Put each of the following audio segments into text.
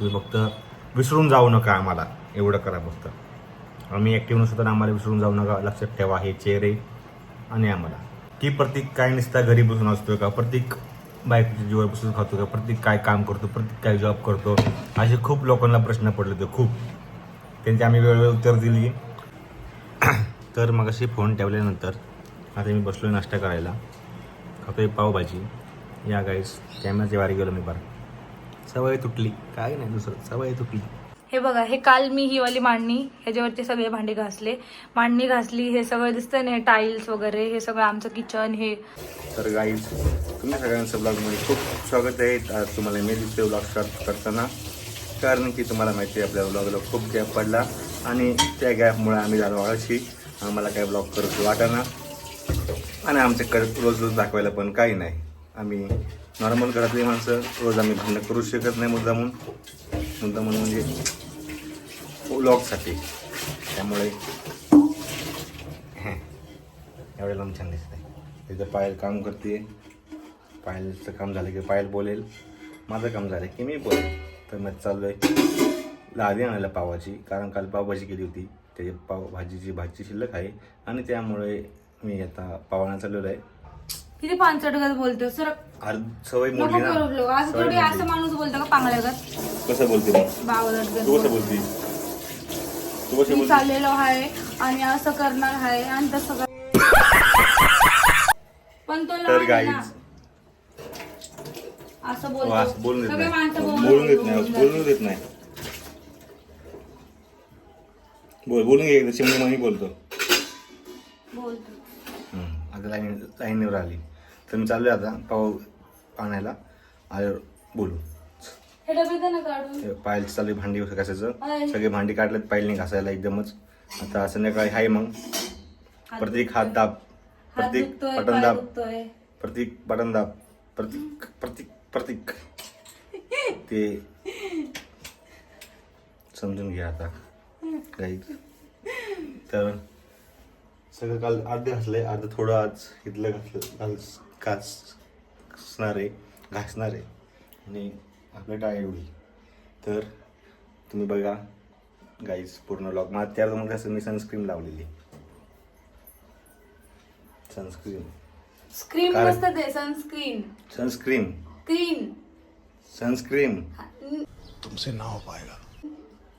तुम्ही फक्त विसरून जाऊ नका आम्हाला. एवढं करा फक्त. आम्ही ॲक्टिव्ह नसतो तर आम्हाला विसरून जाऊ नका. लक्षात ठेवा हे चेहरे आणि आम्हाला. की प्रत्येक काय नसता घरी बसून असतो का? प्रत्येक बायकोच्या जीवर बसून खातो का? प्रत्येक काय काम करतो? प्रत्येक काय जॉब करतो? असे खूप लोकांना प्रश्न पडले होते खूप. त्यांची आम्ही वेळोवेळी उत्तर दिली. तर मग अशी फोन ठेवल्यानंतर आता मी बसलो नाश्ता करायला. खातोय पावभाजी. या गाईस कॅमेराच्या वारी गेलो मी बरं सवय तुटली. काय नाही दुसरं सवय तुटली. हे बघा हे काल मी ही वाली मांडणी ह्याच्यावरती सगळे भांडे घासले. मांडणी घासली हे सगळं दिसतंय ना टाईल्स वगैरे हे सगळं आमचं किचन हे. तर गाईज तुम्ही सगळ्यांचं ब्लॉगमध्ये खूप स्वागत आहे. आज तुम्हाला मी दिसतोय ब्लॉग स्टार्ट करताना. कारण की तुम्हाला माहिती आहे आपल्या ब्लॉगला खूप गॅप पडला. आणि त्या गॅपमुळे आम्ही झालो आळशी. आम्हाला काय ब्लॉग करत वाटाना. आणि आमच्याकडे रोज रोज दाखवायला पण काही नाही. आम्ही नॉर्मल घरातली माणसं रोज आम्ही भांडण करू शकत नाही मुद्दामून. मुद्दामून म्हणजे ब्लॉगसाठी त्यामुळे हं, लांब छान दिसते तिथं पायल काम करते. पायलचं काम झालं की पायल बोलेल. माझं काम झालं की मी बोलेल. तर मग चाललो आहे लादी आणायला पावाची. कारण काल पावभाजी केली होती. त्याची पाव भाजीची भाजी शिल्लक आहे. आणि त्यामुळे मी आता पावाना चाललेलो आहे. किती पानचटगत बोलतो सर अर्ध सवय नको मोडली. ना आज सवय थोडी असं. माणूस बोलतो का पांगल्यागत कसं बोलते मग बावलटगत तू कसं बोलतो. बोलती तू कसं मी बोलती? चाललेलो आहे आणि असं करणार आहे आणि तसं कर पण तो तर लहान आहे ना. गाईज असं वास बोलतो बोलून देत सगळे माणसं नाही बोलून बोलून देत नाही बोलून देत नाही. बोल बोलून घे एकदा चिमणी मनी बोलतो. बोलतो. आता लाईन लाईनवर आली. तर मी चाललोय आता पाव आणायला. आल्यावर बोलू. हे डबे दे ना काढून. ते पायलची चालू आहे भांडी घासायचं. सगळे भांडी काढलेत पायलने घासायला एकदमच. आता संध्याकाळी आहे मग. प्रत्येक हात दाब. हात प्रत्येक दुखतोय बटन दाब. दुखतोय. प्रत्येक बटन दाब. प्रत्येक प्रत्येक प्रत्येक ते समजून घ्या आता. काही तर सगळं काल अर्धे घासले अर्ध थोडं आज इथलं घासलं घास घासणार आहे घासणार आहे आणि आपलं टाळ एवढी तर तुम्ही बघा गाईज पूर्ण लॉग मला त्या मग कसं मी सनस्क्रीन लावलेली. सनस्क्रीन स्क्रीन काय? नसतं ते सनस्क्रीन सनस्क्रीन क्रीन सनस्क्रीन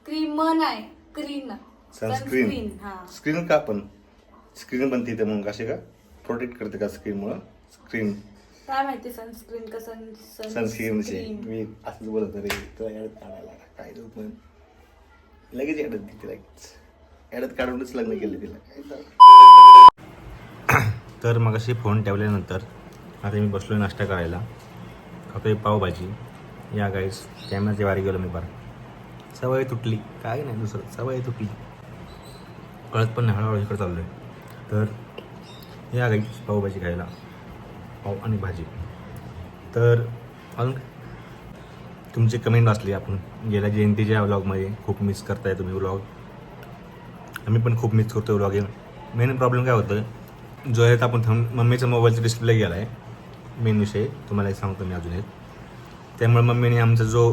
क्रीम नाही क्रीन सनस्क्रीन हा. स्क्रीन का पण? स्क्रीन बनते ते मग कसे का? प्रोटेक्ट करते का स्क्रीनमुळं स्क्रीन काय माहिती सनस्क्रीन का सन सनस्क्रीनचे मी असंच बोलत रे तुला याडत काढायला काय तू पण. लगेच याडत ती लगेच याडत काढूनच लग्न केलं तिला. काय तर. मग अशी फोन ठेवल्यानंतर आता मी बसलोय नाश्ता करायला. खातोय पावभाजी. या गाईस कॅमेराच्या वारी गेलो मी बरं सवय तुटली. काय नाही दुसरं. सवय तुटली. कळत पण नाही हळूहळू इकडे चाललो आहे तर या गाईस पावभाजी खायला. पाव आणि भाजी. तर अजून तुमची कमेंट वाचले आपण. गेल्या जयंतीच्या व्लॉगमध्ये खूप मिस करताय तुम्ही व्लॉग आम्ही पण खूप मिस करतो व्लॉगिंग मेन प्रॉब्लेम काय होतं? जो आहे आपण थम मम्मीचा मोबाईलचा डिस्प्ले गेला आहे मेन विषय तुम्हाला एक सांगतो मी अजून एक. त्यामुळे मम्मीने आमचा जो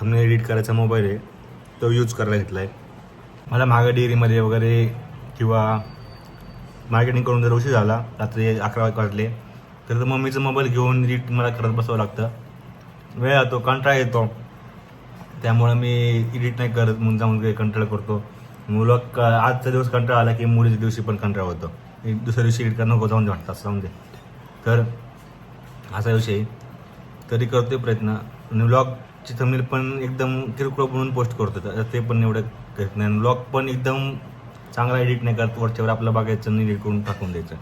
थमने एडिट करायचा मोबाईल आहे तो यूज करायला घेतला आहे मला मागं डेअरीमध्ये वगैरे किंवा मार्केटिंग करून जर उशीर झाला रात्री अकरा वाजले तर मम्मीचं मम्मीचा मोबाईल घेऊन रीट मला करत बसावं लागतं. वेळ येतो कंटाळा येतो. त्यामुळं मी एडिट नाही करत म्हणून जाऊन कंटाळा करतो. मुलं क आजचा दिवस कंटाळा आला की मुलीच्या दिवशी पण कंटाळा होतो. एक दुसऱ्या दिवशी एडिट करणं नको जाऊन दे म्हणतात असं जाऊन दे. तर असा विषय. तरी करतोय प्रयत्न. आणि व्लॉगची थंबनेल पण एकदम किरकोळ म्हणून पोस्ट करतो तर ते पण एवढं करत नाही. व्लॉग पण एकदम चांगला एडिट नाही करत वरच्यावर आपलं बघायचं आणि एडिट करून टाकून द्यायचं.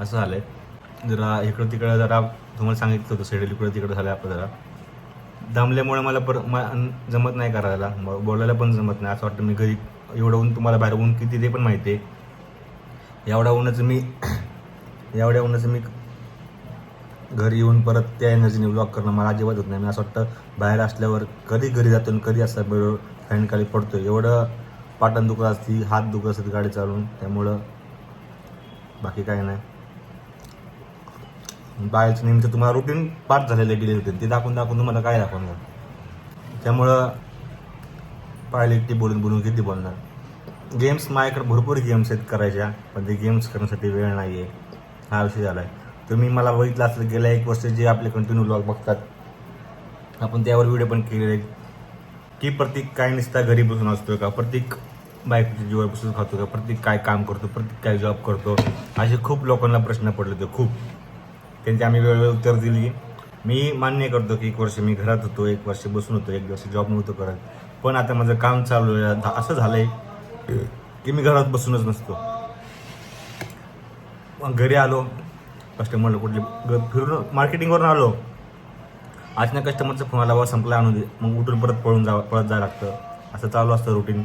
असं झालं आहे जरा इकडं तिकडं जरा तुम्हाला सांगितलं होतं शेड्यूल इकडं तिकडं झालं आपलं जरा. दमल्यामुळे मला पर जमत नाही करायला. बोलायला पण जमत नाही. असं वाटतं मी घरी एवढं ऊन तुम्हाला बाहेर ऊन किती ते पण माहिती आहे. एवढ्या उन्हाचं मी एवढ्या उन्हाचं मी घरी येऊन परत त्या एनर्जीने ब्लॉग करणं मला अजिबात होत नाही. मी असं वाटतं बाहेर असल्यावर कधी घरी जातो आणि कधी असं बरोबर फॅन खाली पडतो एवढं पाटण दुखत असती हात दुखत असते गाडी चालवून. त्यामुळं बाकी काय नाही. बाहेरचं नेमकं तुम्हाला रुटीन पार्ट झालेलं आहे डिलिव्हरी ते दाखवून दाखवून तुम्हाला काय दाखवणार त्यामुळं पाहिले ते बोलून बोलून किती बोलणार. गेम्स माझ्याकडे भरपूर गेम्स आहेत करायच्या पण ते गेम्स करण्यासाठी वेळ नाही आहे हा विषय झाला आहे तुम्ही मला बघितलं असेल गेल्या एक वर्ष जे आपले कंटिन्यू ब्लॉग बघतात आपण त्यावर व्हिडिओ पण केलेले आहेत. की प्रत्येक काय नुसता घरी बसून असतो का? प्रत्येक बायकोच्या जीवर बसून खातो का? प्रत्येक काय काम करतो? प्रत्येक काय जॉब करतो? असे खूप लोकांना प्रश्न पडले होते खूप. त्यांची आम्ही वेळेवर उत्तर दिली. मी मान्य करतो की एक वर्ष मी घरात होतो एक वर्ष बसून होतो एक वर्ष जॉब नव्हतो करत. पण आता माझं काम चालू आहे. आता असं झालंय की मी घरात बसूनच नसतो. मग घरी आलो. कस्टमरला कुठले फिरून मार्केटिंगवरून आलो. अचानक कस्टमरचा फोन आला बाबा संपला आणून दे. मग उठून परत पळून जा पळत जावं लागतं. असं चालू असतं रुटीन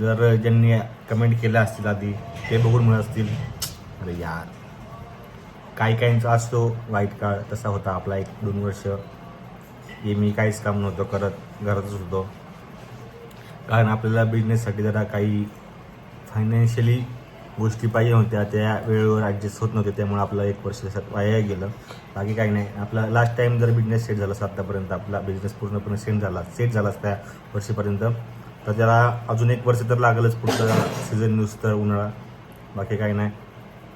जर ज्यांनी कमेंट केल्या असतील आधी ते बघून मिळत असतील अरे यार काही काहींचा असतो. वाईट काळ तसा होता आपला एक दोन वर्ष. हे मी काहीच काम नव्हतं करत घरातच होतो. कारण आपल्याला बिझनेससाठी जरा काही फायनान्शियली गोष्टी पाहिजे होत्या. त्या वेळेवर ॲडजस्ट होत नव्हते. त्यामुळे आपलं एक वर्ष त्याच्यात वाया गेलं. बाकी काही नाही. आपला लास्ट टाइम जर बिझनेस सेट झाला आत्तापर्यंत आपला बिझनेस पूर्णपणे सेट झाला सेट झाला त्या वर्षीपर्यंत तर त्याला अजून एक वर्ष तर लागलंच. पुढचं सीझन नुसतं उन्हाळा. बाकी काही नाही.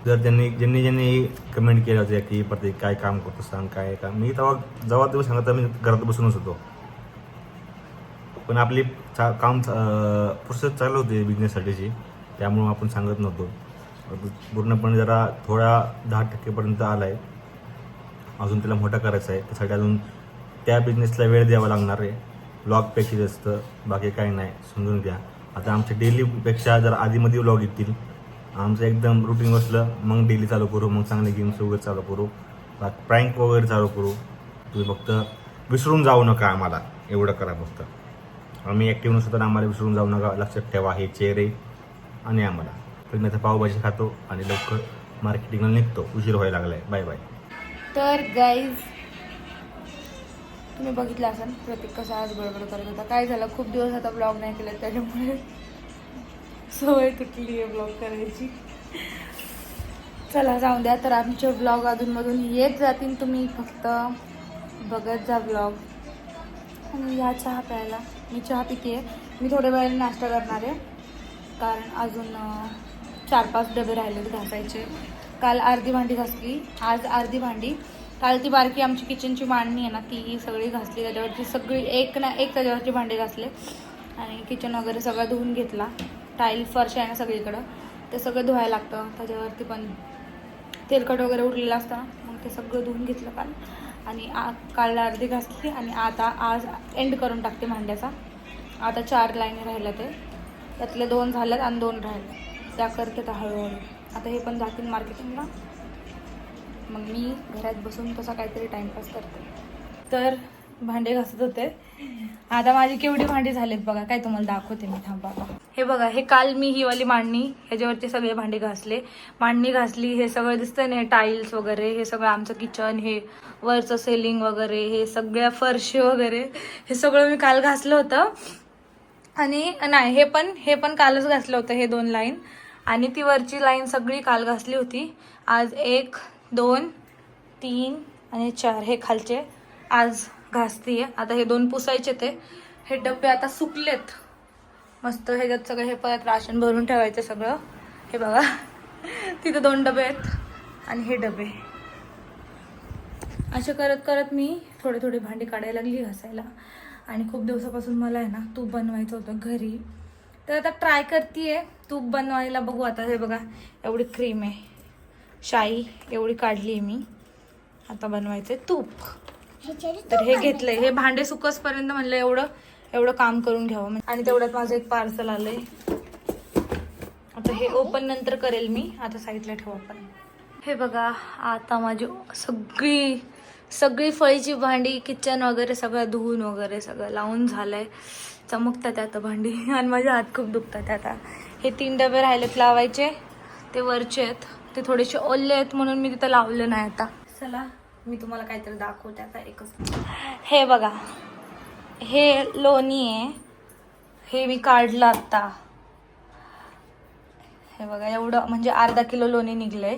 जर त्यांनी ज्यांनी ज्यांनी कमेंट केलं होत्या की प्रत्येक काय काम करतो सांग काय काम मी तेव्हा जेव्हा तेव्हा सांगत मी घरात बसूनच होतो. पण आपली चा काम प्रोसेस चालू होती बिझनेससाठीची त्यामुळं आपण सांगत नव्हतो. पूर्णपणे जरा थोडा दहा टक्केपर्यंत आला आहे अजून त्याला मोठा करायचा आहे. त्यासाठी अजून त्या बिझनेसला वेळ द्यावा लागणार आहे. ब्लॉगपेक्षा जास्त बाकी काही नाही समजून घ्या. आता आमच्या डेलीपेक्षा जर आधीमध्ये ब्लॉग येतील आमचं एकदम रुटीन बसलं. मग डेली चालू करू मग चांगले गेम्स वगैरे चालू करू. प्रँक वगैरे चालू करू. तुम्ही फक्त विसरून जाऊ नका आम्हाला. एवढं करा फक्त. आम्ही ॲक्टिव्ह नसतो तर आम्हाला विसरून जाऊ नका. लक्षात ठेवा हे चेहरे आणि आम्हाला. तर मी आता पावभाजी खातो आणि लवकर मार्केटिंगला निघतो. उशीर व्हायला लागलाय. बाय बाय तर गाईज तुम्ही बघितलं असाल प्रत्येक कसा आज गडबड करत होता. काय झालं? खूप दिवस आता ब्लॉग नाही केला त्याच्यामुळे. सवय तुटली आहे ब्लॉग करायची. चला जाऊ द्या. तर आमचे ब्लॉग अधूनमधून येत जातील. तुम्ही फक्त बघत जा ब्लॉग आणि या चहा प्यायला. मी चहा पिते मी थोड्या वेळाने नाश्ता करणार आहे. कारण अजून चार पाच डबे राहिलेत घासायचे. काल अर्धी भांडी घासली. आज अर्धी भांडी. काल ती बारकी आमची किचनची मांडणी आहे ना ती सगळी घासली. त्याच्यावरती सगळी एक ना एक त्याच्यावरची भांडी घासले. आणि किचन वगैरे सगळं धुवून घेतला. टाईल फर्श आहे ना सगळीकडं ते सगळं धुवायला लागतं. त्याच्यावरती पण तेलकट वगैरे उठलेलं असतं ना मग ते सगळं धुवून घेतलं काल. आणि आ काल अर्धी घासली आणि आता आज एंड करून टाकते भांड्याचा. आता चार लाईनी राहिल्या ते. त्यातले दोन झाल्यात आणि दोन राहिले त्या करते तर हळूहळू. आता हे पण जातील मार्केटिंगला. मग मी घरात बसून तसा काहीतरी टाइमपास करते. तर भांडे घासत होते. आता माझी केवढी भांडी झालीत बघा. काय तुम्हाला दाखवते मी. थांबा हे बघा हे काल मी ही वाली मांडणी ह्याच्यावरती सगळे भांडे घासले. मांडणी घासली हे सगळं दिसतंय ना हे टाईल्स वगैरे हे सगळं आमचं किचन हे वरचं सेलिंग वगैरे हे सगळ्या फरशी वगैरे हे सगळं मी काल घासलं होतं. आणि नाही हे पण हे पण कालच घासलं होतं हे दोन लाईन आणि ती वरची लाईन सगळी काल घासली होती. आज एक दोन तीन आणि चार हे खालचे. आज घासतीये. आता हे दोन पुसायचे ते. हे डबे आता सुकलेत. मस्त ह्याच्यात सगळं हे परत राशन भरून ठेवायचं सगळं. हे बघा. तिथे दोन डबे आहेत आणि हे डबे. असे करत करत मी थोडे थोडे भांडी काढायला लागली घासायला. आणि खूप दिवसापासून मला आहे ना तूप बनवायचं होतं घरी. तर आता ट्राय करते तूप बनवायला बघू आता. हे बघा एवढी क्रीम आहे. शाई एवढी काढली आहे मी. आता बनवायचं तूप. तर हे घेतलंय. हे भांडे सुकसपर्यंत म्हणलं एवढं. एवढं काम करून घ्यावं आणि तेवढ्यात माझं एक पार्सल आलंय. आता हे ओपन नंतर करेल मी. आता साईडला ठेवू आपण. हे बघा आता माझी सगळी सगळी फळीची भांडी किचन वगैरे सगळं धुवून वगैरे सगळं लावून झालंय. चमकतात आता भांडी. आणि माझे हात खूप दुखतात आता. हे तीन डबे राहिलेत लावायचे. ते वरचे आहेत. ते थोडेसे ओले आहेत म्हणून मी तिथं लावलं नाही आता. चला मी तुम्हाला काहीतरी दाखवते आता एकच. हे बघा हे लोणी आहे हे मी काढलं आत्ता हे बघा एवढं म्हणजे अर्धा किलो लोणी निघलंय.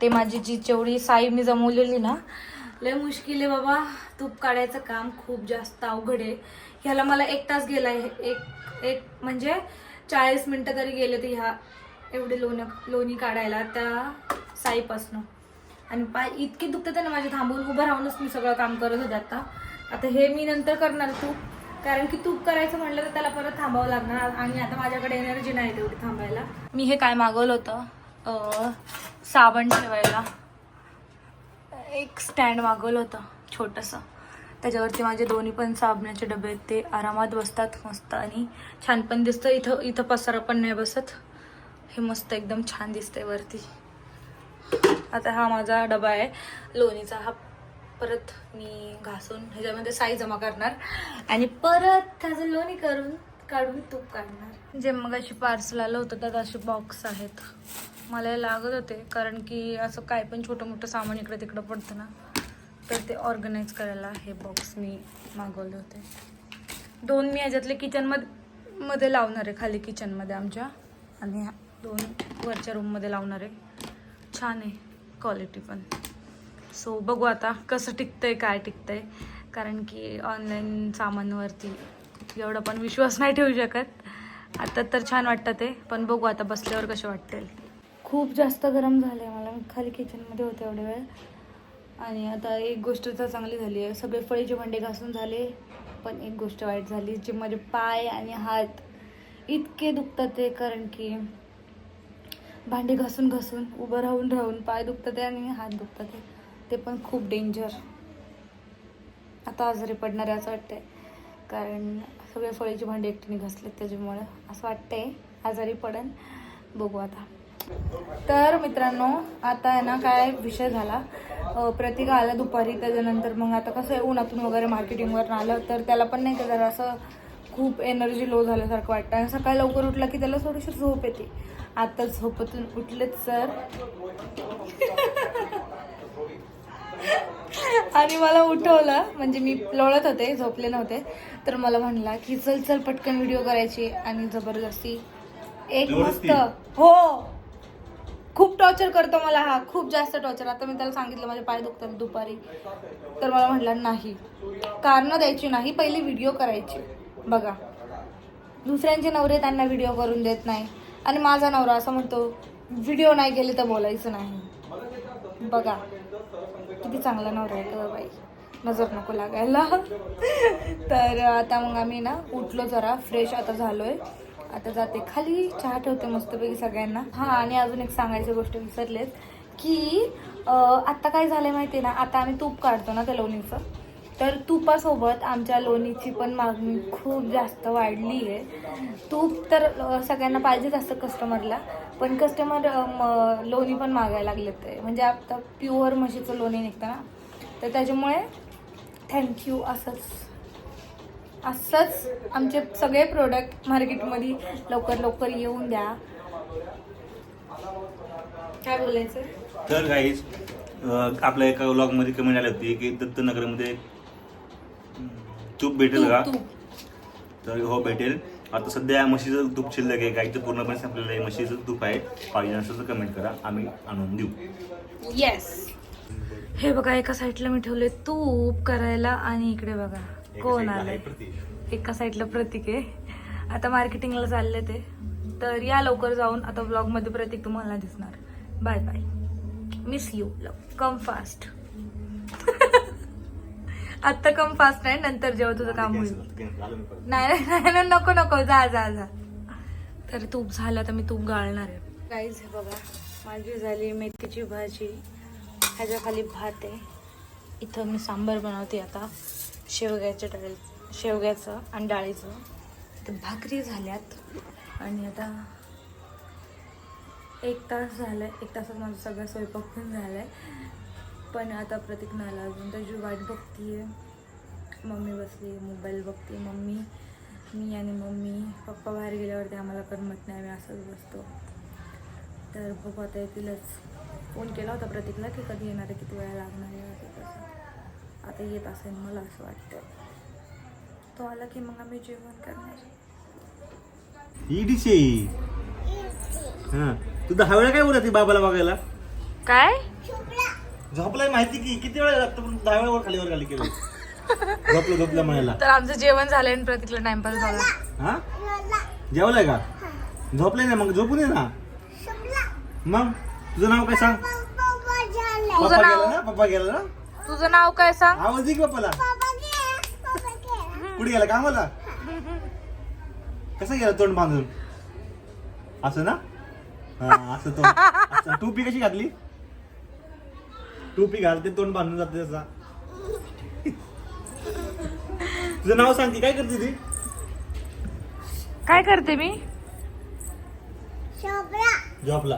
ते माझी जी जेवढी साई मी जमवलेली ना लय मुश्किल आहे बाबा. तूप काढायचं काम खूप जास्त अवघड आहे. ह्याला मला एक तास गेला एक एक म्हणजे चाळीस मिनटं तरी गेले ते ह्या एवढे लोण लोणी काढायला त्या साईपासनं. आणि पाय इतकी दुखतात ना माझे थांबून. उभं राहूनच मी सगळं काम करत होते आता. आता हे मी नंतर करणार तूप कारण की तूप करायचं म्हटलं तर त्याला परत थांबावं लागणार. आणि आता माझ्याकडे एनर्जी नाही तेवढी थांबायला. मी हे काय मागवलं होतं? साबण ठेवायला. एक स्टँड मागवलं होतं छोटंसं. त्याच्यावरती माझे दोन्ही पण साबणाचे डबे आहेत. ते आरामात बसतात मस्त. आणि छान पण दिसतं. इथं इथं पसारा पण नाही बसत. हे मस्त एकदम छान दिसतंय वरती. आता हा माझा डबा आहे. लोणीचा हा परत मी घासून ह्याच्यामध्ये साई जमा करणार. आणि परत त्याचं लोणी करून काढून तूप काढणार. जे मग अशी पार्सल आलं होतं त्यात असे बॉक्स आहेत. मला लागत होते कारण की असं काय पण छोटं मोठं सामान इकडं तिकडं पडतं ना तर ते ऑर्गनाईज करायला हे बॉक्स मी मागवले होते. दोन मी ह्याच्यातले किचनमध्ये मध्ये लावणार आहे खाली किचनमध्ये आमच्या. आणि दोन वरच्या रूममध्ये लावणार आहे. छान आहे क्वालिटी पण. सो बघू आता कसं टिकतंय काय टिकतंय. कारण की ऑनलाईन सामानवरती एवढा पण विश्वास नाही ठेवू शकत. आता तर छान वाटतं ते पण बघू आता बसल्यावर कसे वाटतील खूप जास्त गरम झालं आहे मला. मी खाली किचनमध्ये होते एवढे वेळ. आणि आता एक गोष्ट तर चांगली झाली आहे. सगळे फळीचे भांडे घासून झाले पण एक गोष्ट वाईट झाली जे माझे पाय आणि हात इतके दुखतात ते. कारण की भांडे घासून घासून उभं राहून राहून पाय दुखतात आणि हात दुखतात ते पण खूप डेंजर आता आजारी पडणार आहे असं वाटतंय. कारण सगळे फळीची भांडी एकटीने घासलेत त्याच्यामुळं असं वाटतंय. आजारी पडन. बघू आता. तर मित्रांनो आता आहे ना काय विषय झाला. प्रतीक आला दुपारी त्याच्यानंतर मग आता कसं आहे उन्हातून वगैरे मार्केटिंगवर आलं तर त्याला पण नाही का जरा असं खूप एनर्जी लो झाल्यासारखं वाटतं. आणि सकाळी लवकर उठला की त्याला थोडीशी झोप येते. आता झोपेतून उठलेच सर. आणि मला उठवलं म्हणजे मी लोळत होते झोपले नव्हते. तर मला म्हणला की चल चल पटकन व्हिडिओ करायची. आणि जबरदस्ती एक मस्त हो! खूप टॉर्चर करतो मला हा. खूप जास्त टॉर्चर आता मी त्याला सांगितलं माझे पाय दुखतात दुपारी. तर मला म्हटलं नाही. कारणं द्यायची नाही पहिली व्हिडिओ करायची. बघा. दुसऱ्यांचे नवरे त्यांना व्हिडिओ करून देत नाही. आणि माझा नवरा असं म्हणतो व्हिडिओ नाही केले तर बोलायचं नाही. बघा. किती चांगला नवरा आहे का बाई. नजर नको लागायला. तर आता मग आम्ही ना उठलो जरा फ्रेश आता झालोय. आता जाते. खाली चहा ठेवते मस्तपैकी सगळ्यांना. हा आणि अजून एक सांगायची गोष्ट विसरलेच की आत्ता आता काय झालंय माहिती आहे ना? आता आम्ही तूप काढतो ना त्या लोणीचं तर तुपासोबत आमच्या लोणीची पण मागणी खूप जास्त वाढली आहे. तूप तर सगळ्यांना पाहिजेच असतं कस्टमरला पण कस्टमर लोणी पण मागायला लागलेत ते. म्हणजे आता प्युअर म्हशीचं लोणी निघतं ना तर त्याच्यामुळे थँक्यू असंच असंच आमचे सगळे प्रोडक्ट मार्केटमध्ये लवकर लवकर येऊन द्या. काय बोलायचं तर काहीच आपल्या एका व्लॉगमध्ये कमेंट आली होती की दत्तनगरमध्ये तूप भेटेल का? तर हो भेटेल. आता सध्या म्हशीचं तूप शिल्लक आहे. काही तर पूर्णपणे संपलेलं आहे. म्हशीचं तूप आहे. पाहिजे असेल तर कमेंट करा. आम्ही आणून देऊ. येस हे बघा एका साईडला मी ठेवले तूप करायला आणि इकडे बघा. कोण आलंय? एका साईडला प्रतीक आहे. आता मार्केटिंगला चालले ते. तर या लवकर जाऊन आता ब्लॉगमध्ये प्रतीक तुम्हाला दिसणार. Bye bye miss you love come fast आत्ता कम फास्ट नाही नंतर जेव्हा तुझं काम होईल. नाही नाही नाही नको नको जा जा जा. तर तूप झालं तर मी तूप गाळणार आहे. काहीच हे बघा माझी झाली मेथीची भाजी. ह्याच्या खाली भात आहे. इथं मी सांबार बनवते आता. शेवग्याच्या डाळी शेवग्याचं आणि डाळीचं. तर भाकरी झाल्यात. आणि आता एक तास झालाय. एक तासात माझा सगळा स्वयंपाक पण झालाय. पण आता प्रतीक नाही आला अजून. त्याची वाट बघतीये. मम्मी बसली मोबाईल बघते. मम्मी मी आणि मम्मी पप्पा बाहेर गेल्यावरती आम्हाला करमत नाही. आम्ही असंच बसतो. तर बघू आता येतीलच. फोन केला होता प्रतीकला की कधी येणार आहे किती वेळा लागणार आहे असं तसं. आता येत असेल मला असं वाटतं तो आला की मग आम्ही जेवण करणार. ईडीचे हा. तू दहा वेळा काय बोलत बाबाला बघायला? काय? झोपलाय माहिती की किती वेळा लागतो? पण दहा वेळा वर खाली वर खाली केलं. झोपलं झोपलं म्हणायला. तर आमचं जेवण झालंय आणि प्रतीकला टाइमपास झाला. हा? जेवलाय का? झोपले नाही मग झोपून ये ना. मग तुझं नाव काय सांग? पप्पा नाव? गेला ना? पप्पा गेला ना? तुझं नाव काय सांग? आवाज दे की पप्पाला. कुठे गेला? कामाला? कसं गेला तोंड बांधून? असं ना? हा असं तोंड. असं. टोपी कशी घातली? टोपी घालते तोंड बांधून जाते तसा तुझं नाव सांग की काय करते ती? काय करते मी? झोपला.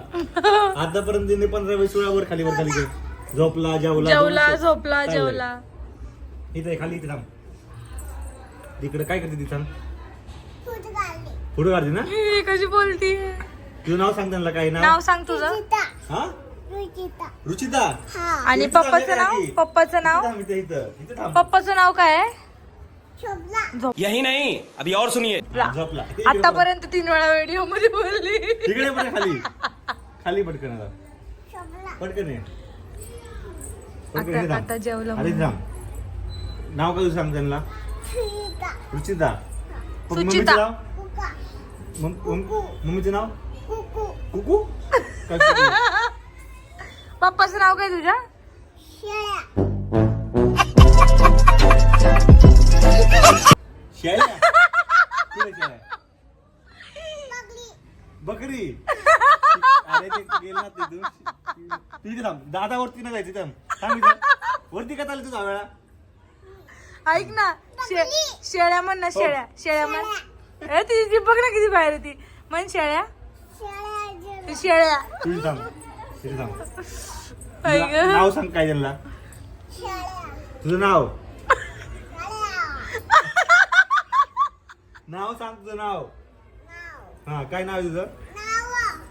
आतापर्यंत तिने पंधरा वीस वेळा वर खाली वर खाली केलं. झोपला जेवला जेवला झोपला. जेवला. इथं आहे, खाली इथे थांब. तिकडे काय करते ती सांग. फोटो काढते ना? ही कशी बोलती तुझं नाव सांग त्यांना काय नाव? नाव सांग तुझं. हा? रुचिता. आणि रुचिता पप्पाचं नाव? आली. पप्पाचं नाव? इथं थांब, इथं इथं. इथं थांब. पप्पाचं नाव काय आहे? यही नहीं अभी और सुनिए. झोपला. इकडे बघ. आतापर्यंत तीन वेळा व्हिडिओमध्ये बोलली. इकडे पण खाली. खाली पटकन आता. पटकन ये. पटकन इथे आता थांब. आता जेवलं अरे म्हणून. थांब. नाव काय तुझं सांग त्यांना? रुचिता. मम्मीचं. नाव? मम- मम- मम्मीचं नाव? कुकू? काय कुकू? पप्पाचं नाव काय तुझ्या? शेळ्या? कुठे शेळ्या? बकरी. अरे ते गेलं ना तिथून तू इथे थांब. दादा वरती ना जायचं थांब. थांब इथं. वरती का चालली तुझा वेळा? ऐक ना शे- शेळ्या म्हण ना शेळ्या. शेळ्या म्हण. ए ती जी बघ ना किती बाहेर आहे ती. म्हण शेळ्या. ती शेळ्या. तू इथे थांब. इथे थांब. तुझं नाव सांग काय त्यांना? तुझं नाव? नाव सांग तुझं नाव. हा काय नाव आहे तुझं?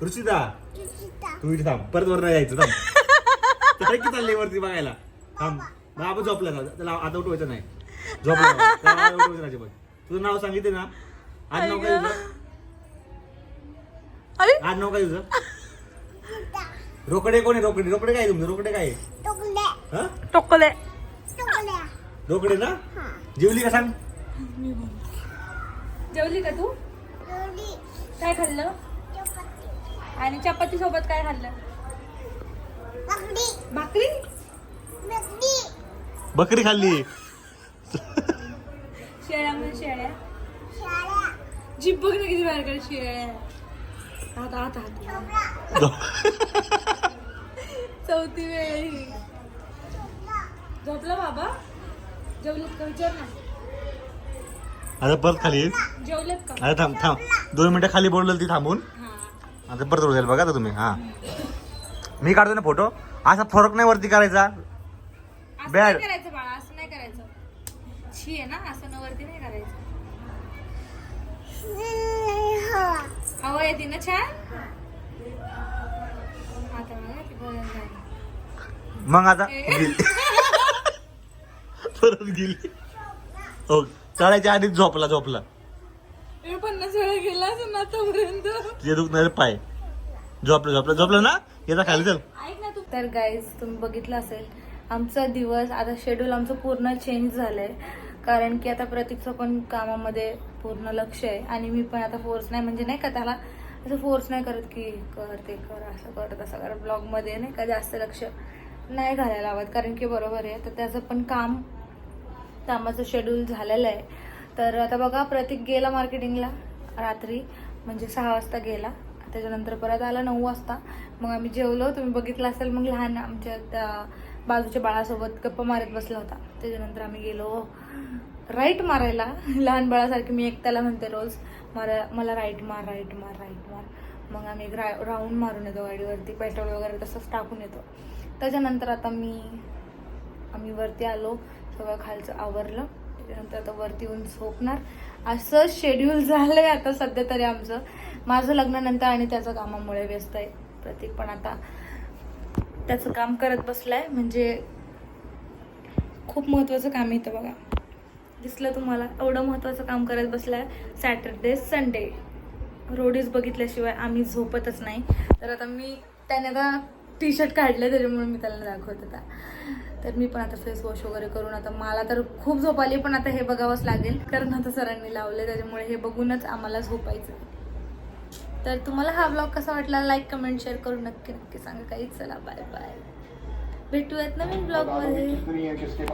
रुचिता तू इथे थांब परत वर नाही जायचं थांब. तर की चालली वरती बघायला. थांब बाबा झोपला त्याला आता उठवायचं नाही. झोपला उठवायचं अजिबात. तुझं नाव सांगितलं ना. आज नाव काय तुझं? आज नाव काय तुझं? रोकडे कोण आहे? रोकडे रोकडे काय आहे तुमचं? रोकडे काय आहे? हा? टोकले. रोकडे ना? जेवली का सांग? जेवली का तू? काय खाल्लं? आणि चपाती सोबत काय खाल्लं? भाकरी. बकरी खाल्ली. शेळ्या म्हण शेळ्या. जीप बघ ना किती बाहेर शेळ्या हात हात चौथी वेळ. ही झोपला बाबा? जेवलेत का? विचार ना. आता परत खाली. जेवलेत का? अरे थांब थांब. दोन मिनिटं खाली बोललं ती थांबून. हा. आता परत वर जाईल बघा आता तुम्ही. हा. मी काढतो ना फोटो. असा फरक नाही वरती करायचा. असं. नाही करायचं बाळा असं नाही करायचं. छी आहे ना येते ना छान आता बघा ती बघायला लागली. मग आता गेली परत गेली हो चढायच्या आधीच झोपला झोपला मी पन्नास वेळा गेला असं ना आतापर्यंत तुझे दुखणारे पाय झोपलं झोपलं झोपलं ना येता खाली चल ऐक ना तू तर गाईज तुम्ही बघितलं असेल आमचा दिवस आता शेड्यूल आमचं पूर्ण चेंज झालंय. कारण की आता प्रतीकचं पण कामामध्ये पूर्ण लक्ष आहे. आणि मी पण आता फोर्स नाही म्हणजे नाही का त्याला असं फोर्स नाही करत की कर ते कर असं कर तसं कर. ब्लॉगमध्ये नाही का जास्त लक्ष नाही घालायला हवं कारण की बरोबर आहे. तर त्याचं पण काम कामाचं शेड्यूल झालेलं आहे. तर आता बघा प्रतीक गेला मार्केटिंगला रात्री. म्हणजे सहा वाजता गेला. त्याच्यानंतर परत आला नऊ वाजता. मग आम्ही जेवलो. तुम्ही बघितलं असेल मग लहान आमच्या त्या बाजूच्या बाळासोबत गप्पा मारत बसला होता. त्याच्यानंतर आम्ही गेलो. राईट मारायला. लहान बाळासारखी मी एक त्याला म्हणते रोज. मला मला राईट मार राईट मार राईट मार. मग आम्ही एक रा राऊंड मारून येतो गाडीवरती पेट्रोल वगैरे तसंच टाकून येतो. त्याच्यानंतर आता मी आम्ही वरती आलो सगळं खालचं आवरलं. त्याच्यानंतर आता वरती येऊन झोपणार. असं शेड्यूल झालं आहे आता सध्या तरी आमचं. माझं लग्नानंतर आणि त्याचं कामामुळे व्यस्त आहे. प्रतीक पण आता त्याचं काम करत बसलाय. म्हणजे खूप महत्वाचं काम येतं बघा. दिसलं तुम्हाला? एवढं महत्वाचं काम करत बसलाय सॅटरडे संडे रोडीज बघितल्याशिवाय आम्ही झोपतच नाही. तर आता मी त्याने आता टी शर्ट काढले त्याच्यामुळे मी त्याला दाखवत होता. तर मी पण आता फेस वॉश वगैरे करून आता मला तर खूप झोप आली पण आता हे बघावंच लागेल. कारण आता सरांनी लावले त्याच्यामुळे हे बघूनच आम्हाला झोपायचं तर तुम्हाला हा ब्लॉग कसा वाटला? लाईक कमेंट शेअर करून नक्की नक्की सांगा. काही चला बाय बाय भेटूयात नवीन ब्लॉगमध्ये